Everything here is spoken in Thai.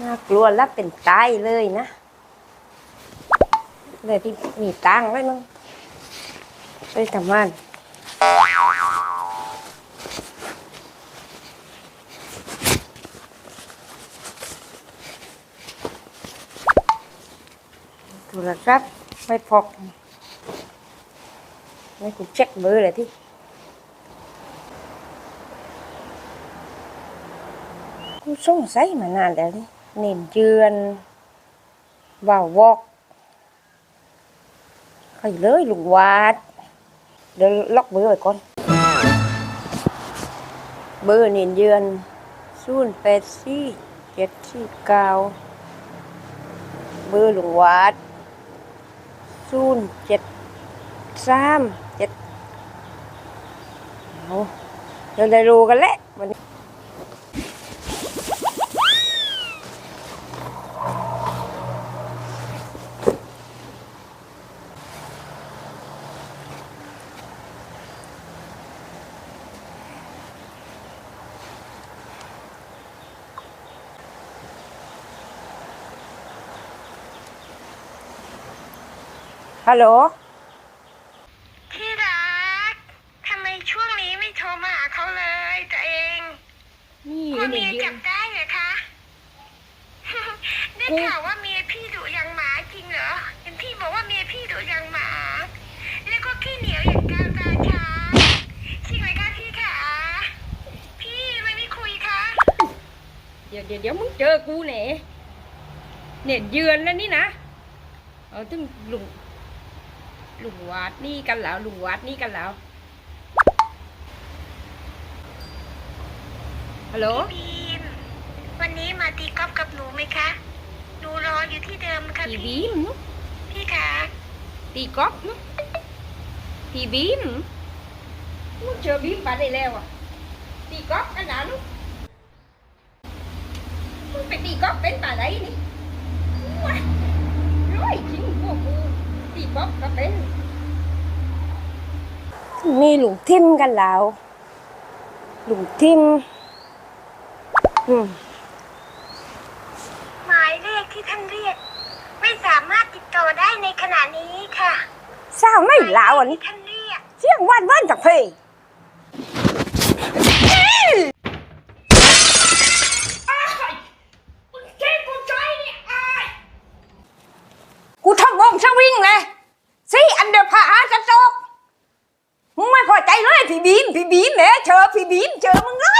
น่ากลัวรับเป็นตายเลยนะ เลยพี่มีตังไว้มั้งไปทำงานโทรศัพท์ไม่พกไม่คุณเช็คเบอร์เลยที่ กูสงสัยมานานแล้วนี่เน่นเจือนว่าวอกใครเลยลุงวาด เดี๋ยวล็อกเบอร์ไว้ก่อน เบอร์เน่นเยือนศูนย์แปดสี่เจ็ดสี่เก้าเบอร์ลุงวาดศูนย์เจ็ดสามเจ็ดเอาเดี๋ยวได้รู้กันแหละวันนี้ ฮัลโหล ที่รัก ทำไมช่วงนี้ไม่โทรมาหาเขาเลยตัวเองนี่กลัวเมีเนี่ยยจับได้เหรอคะ ได้ข่าวว่าเมียพี่ดุอย่างหมาจริงเหรอเห็นพี่บอกว่าเมียพี่ดุอย่างหมา แล้วก็ขี้เหนียวอย่างกาวตาช้างจริงไหมคะพี่ขาพี่ทำไมไม่คุยคะเดี๋ยวเดี๋ยวเดี๋ยวมึงเจอกูแหน่เน็ตเยือนแล้วนี่นะเอาถึง ลุงลุงวาดนี่กันแล้วลุงวาดนี่กันแล้วฮัลโหลพี่บีมวันนี้มาตีกอล์ฟกับหนูไหมคะหนูรออยู่ที่เดิมค่ะพี่พี่บีมเนอะพี่ขาตีกอล์ฟเนอะพี่บีมมึงเจอบีมไปได้แล้วอะตีกอล์ฟกันนะลูกมึงไปตีกอล์ฟเป็นป่าไหนนี่ว้ายร้อยจริงพวกกู ตีกอล์ฟก็เป็นมีหลุงทิมกันแล้ว หลุงทิมอืมหมายเลขที่ท่านเรียก ไม่สามารถติดต่อได้ในขณะนี้ค่ะสาไม่ลาวอันนี้ที่านเรียกเสียงวันวันจากเพลงกูทำวงสวิงเลสิอันเดอร์พาหาจะจกมึงไม่ พี่บินพี่บีมพี่บีมแหมเจอพี่บีมเจอมึงเลยนะ